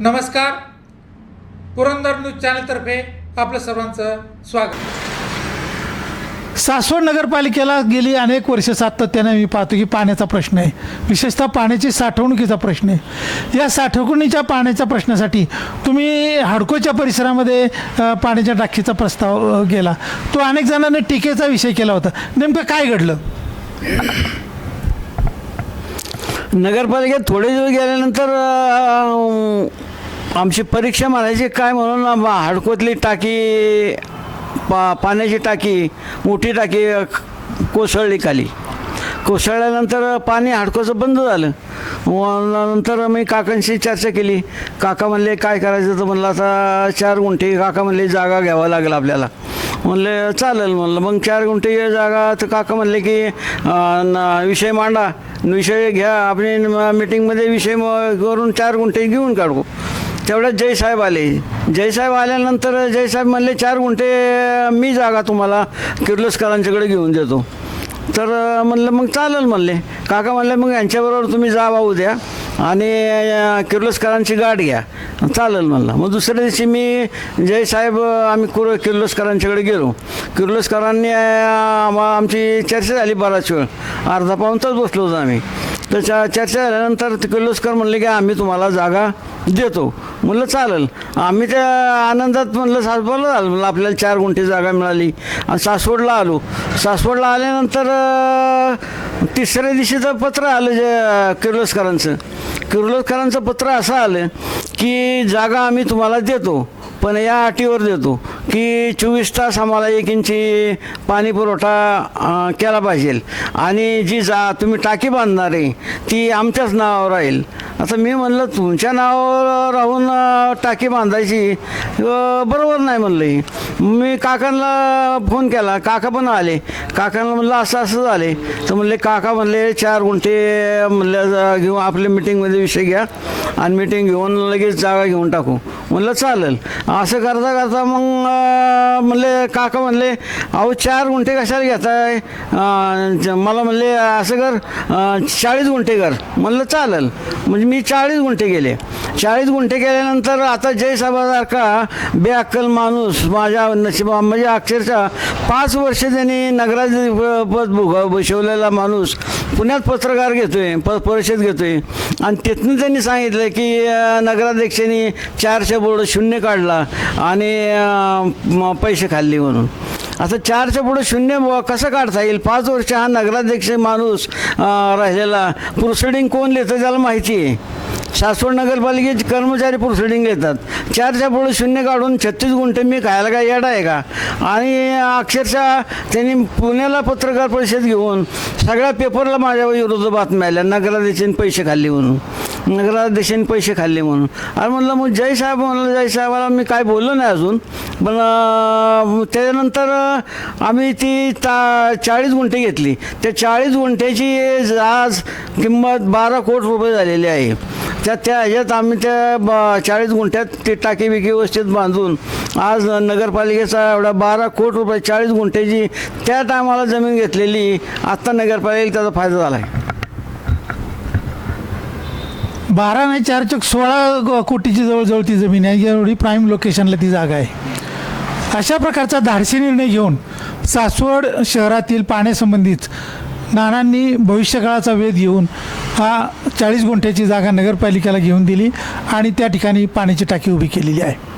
नमस्कार. पुरंदर न्यूज चॅनलतर्फे आपलं सर्वांचं स्वागत. सासवड नगरपालिकेला गेली अनेक वर्ष सातत्याने मी पाहतो की पाण्याचा प्रश्न आहे. विशेषतः पाण्याची साठवणुकीचा प्रश्न आहे. या साठवणुकीच्या पाण्याच्या प्रश्नासाठी तुम्ही हडकोच्या परिसरामध्ये पाण्याच्या टाकीचा प्रस्ताव गेला. तो अनेक जणांनी टीकेचा विषय केला होता. नेमकं काय घडलं? नगरपालिकेत थोडे दिवस गेल्यानंतर आमची परीक्षा म्हणायची काय म्हणून हाडकोतली टाकी पा पाण्याची टाकी मोठी टाकी कोसळली खाली. कोसळल्यानंतर पाणी हाडकोचं बंद झालं. नंतर मी काकांशी चर्चा केली. काका म्हणले काय करायचं? तर म्हणलं आता चार गुंठे. काका म्हणले जागा घ्यावा लागेल आपल्याला. म्हणले चालेल. म्हणलं मग चार गुंठे जागा. तर काका म्हणले की न- विषय मांडा. विषय घ्या. आपण मिटिंगमध्ये विषय म- करून चार गुंठे घेऊन काढू. तेवढ्यात जयसाहेब आले. जयसाहेब आल्यानंतर जयसाहेब म्हणले चार गुंठे मी जागा तुम्हाला किर्लोस्करांच्याकडे घेऊन देतो. तर म्हणलं मग चालेल म्हणले. काका म्हणले मग यांच्याबरोबर तुम्ही जा भाऊ द्या आणि किर्लोस्करांची गाठ घ्या. चालेल म्हणलं. मग दुसऱ्या दिवशी मी जयसाहेब आम्ही कुर किर्लोस्करांच्याकडे गेलो. किर्लोस्करांनी आम्हा आमची चर्चा झाली बराच वेळ. अर्धा पाऊन तर बसलो होतो आम्ही. तर चा- चर्चा झाल्यानंतर ते किर्लोस्कर म्हणले की आम्ही तुम्हाला जागा देतो. म्हणलं चालेल. आम्ही त्या आनंदात म्हणलं सासवडला आलो. म्हणलं आपल्याला चार गुंठे जागा मिळाली. आणि सासवडला आलो. सासवडला आल्यानंतर तिसऱ्या दिवशीचं पत्र आलं जे किर्लोस्करांचं. किर्लोस्करांचं पत्र असं आलं की जागा आम्ही तुम्हाला देतो पण या अटीवर देतो. की चोवीस तास आम्हाला एक इंची पाणी पुरवठा केला पाहिजे. आणि जी जा तुम्ही टाकी बांधणार आहे ती आमच्याच नावावर राहील. आता मी म्हणलं तुमच्या नावावर राहून टाकी बांधायची बरोबर नाही म्हणलं मी काकांना फोन केला काका पण आले. काकांना म्हणलं असं असं झाले तर म्हणले काका म्हणले चार गुंठे म्हणल्या जा- आपल्या मिटिंगमध्ये विषय घ्या आणि मिटिंग घेऊन लगेच जागा घेऊन टाकू. म्हणलं चालेल. असं करता करता मग म्हणले काका म्हणले अहो चार गुंठे कशाला घेताय? मला म्हणले असं कर चाळीस गुंठे कर. म्हणलं चालेल. म्हणजे मी चाळीस गुंठे गेले. चाळीस गुंठे गेल्यानंतर आता जयसाहेबासारखा बेअक्कल माणूस माझ्या नशिबा म्हणजे अक्षरशः पाच वर्ष त्यांनी नगराधिपद भुग बसवलेला माणूस पुण्यात पत्रकार घेतोय प परिषद घेतोय. आणि तिथनं त्यांनी सांगितलं की नगराध्यक्षांनी चारशे बोर्ड शून्य काढला आणि म- पैसे खाल्ले म्हणून. आता चारच्या पुढे शून्य कसं काढता येईल? पाच वर्ष हा नगराध्यक्ष माणूस राहिलेला. प्रोसिडिंग कोण लिहितं त्याला माहिती आहे? सासवड नगरपालिकेचे कर्मचारी प्रोसिडिंग घेतात चारच्या पुढे शून्य काढून छत्तीस गुंठे मी खायला काय येडा आहे का? आणि अक्षरशः त्यांनी पुण्याला पत्रकार परिषद घेऊन सगळ्या पेपरला माझ्या विरुद्ध बातम्या आल्या नगराध्यक्षांनी पैसे खाल्ले म्हणून. नगराध्यक्षांनी पैसे खाल्ले म्हणून. अरे म्हणलं मग जय साहेब म्हणलं जय साहेबाला मी काय बोललो नाही अजून. पण त्याच्यानंतर आम्ही ती ता चाळीस गुंठे घेतली. त्या चाळीस गुंठ्याची आज किंमत बारा कोट रुपये झालेली आहे. त्या त्या ह्याच्यात आम्ही त्या ब चाळीस गुंठ्यात ते टाकी बिकी व्यवस्थित बांधून आज नगरपालिकेचा एवढा बारा कोट रुपये चाळीस गुंठ्याची त्या टायमाला जमीन घेतलेली. आत्ता नगरपालिकेला त्याचा फायदा झाला आहे बारा नाही चार चक सोळा ग- कोटीची जवळजवळ ती जमीन आहे. एवढी प्राईम लोकेशनला ती जागा आहे. अशा प्रकारचा धाडसी निर्णय घेऊन सासवड शहरातील पाण्यासंबंधित नानांनी भविष्यकाळाचा वेध घेऊन हा चाळीस गुंठ्याची जागा नगरपालिकेला घेऊन दिली आणि त्या ठिकाणी पाण्याची टाकी उभी केलेली आहे.